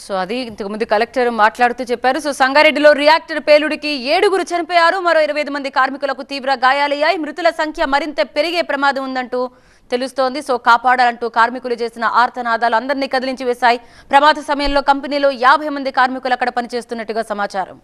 So అది ఇంతకుముందు collector మాట్లాడుతూ చెప్పారు. సో సంగారెడ్డిలో రియాక్టర్ పేలుడికి ఏడుగురు చనిపోయారు. మరో ఇరవై మంది కార్మికులకు తీవ్ర గాయాలయ్యాయి. మృతుల సంఖ్య మరింత పెరిగే ప్రమాదం ఉందంటూ తెలుస్తోంది. సో కాపాడాలంటూ కార్మికులు చేసిన ఆర్తనాదాలు అందరినీ కదిలించి వేశాయి. ప్రమాద సమయంలో కంపెనీలో యాభై మంది కార్మికులు అక్కడ పనిచేస్తున్నట్టుగా సమాచారం.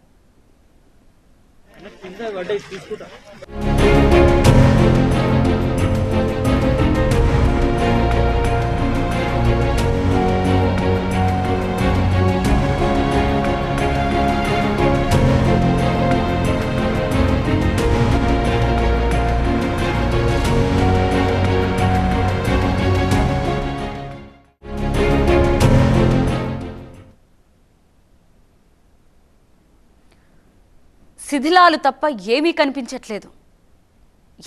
శిథిలాలు తప్ప ఏమీ కనిపించట్లేదు.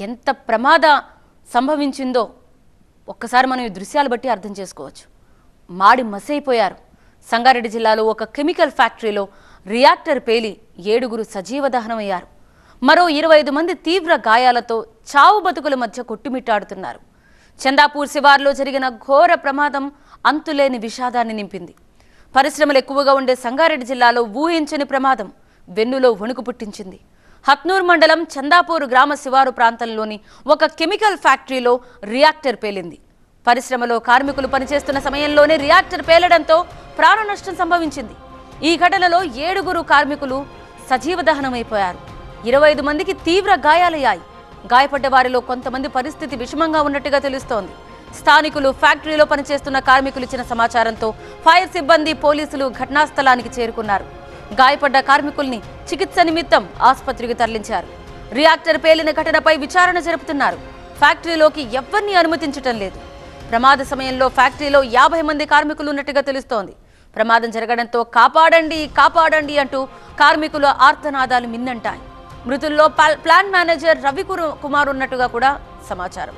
ఎంత ప్రమాద సంభవించిందో ఒక్కసారి మనం ఈ దృశ్యాలు బట్టి అర్థం చేసుకోవచ్చు. మాడి మసైపోయారు. సంగారెడ్డి జిల్లాలో ఒక కెమికల్ ఫ్యాక్టరీలో రియాక్టర్ పేలి ఏడుగురు సజీవ దహనమయ్యారు. మరో ఇరవై ఐదు మంది తీవ్ర గాయాలతో చావు బతుకుల మధ్య కొట్టుమిట్టాడుతున్నారు. చందాపూర్ శివార్లో జరిగిన ఘోర ప్రమాదం అంతులేని విషాదాన్ని నింపింది. పరిశ్రమలు ఎక్కువగా ఉండే సంగారెడ్డి జిల్లాలో ఊహించని ప్రమాదం. వెన్నులో వణుకు పుట్టించింది. హత్నూర్ మండలం చందాపూర్ గ్రామ శివారు ప్రాంతంలోని ఒక కెమికల్ ఫ్యాక్టరీలో రియాక్టర్ పేలింది. పరిశ్రమలో కార్మికులు పనిచేస్తున్న సమయంలోనే రియాక్టర్ పేలడంతో ప్రాణ నష్టం సంభవించింది. ఈ ఘటనలో ఏడుగురు కార్మికులు సజీవ దహనమైపోయారు. ఇరవై ఐదు మందికి తీవ్ర గాయాలయ్యాయి. గాయపడ్డ వారిలో కొంతమంది పరిస్థితి విషమంగా ఉన్నట్టుగా తెలుస్తోంది. స్థానికులు ఫ్యాక్టరీలో పనిచేస్తున్న కార్మికులు ఇచ్చిన సమాచారంతో ఫైర్ సిబ్బంది పోలీసులు ఘటనా స్థలానికి చేరుకున్నారు. గాయపడ్డ కార్మికుల్ని చికిత్స నిమిత్తం ఆసుపత్రికి తరలించారు. రియాక్టర్ పేలిన ఘటనపై విచారణ జరుపుతున్నారు. ఫ్యాక్టరీలోకి ఎవ్వరిని అనుమతించటం లేదు. ప్రమాద సమయంలో ఫ్యాక్టరీలో యాభై మంది కార్మికులు ఉన్నట్టుగా తెలుస్తోంది. ప్రమాదం జరగడంతో కాపాడండి కాపాడండి అంటూ కార్మికుల ఆర్తనాదాలు మిన్నంటాయి. మృతుల్లో ప్లాన్ మేనేజర్ రవి కుమార్ ఉన్నట్టుగా కూడా సమాచారం.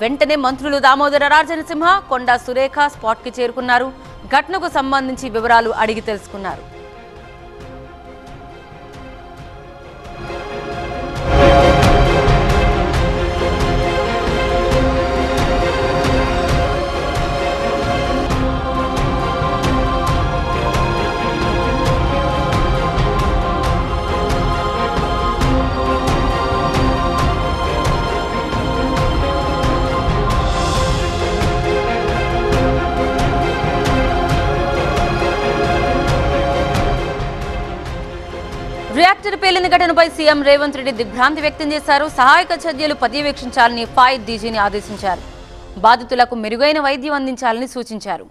వెంటనే మంత్రులు దామోదర రాజనసింహ కొండా సురేఖ స్పాట్కి చేరుకున్నారు. ఘటనకు సంబంధించి వివరాలు అడిగి తెలుసుకున్నారు. రియాక్టర్ పేలిన ఘటనపై సీఎం రేవంత్ రెడ్డి దిగ్భ్రాంతి వ్యక్తం చేశారు. సహాయక చర్యలు పర్యవేక్షించాలని ఫాయిద్ డీజీని ఆదేశించారు. బాధితులకు మెరుగైన వైద్యం అందించాలని సూచించారు.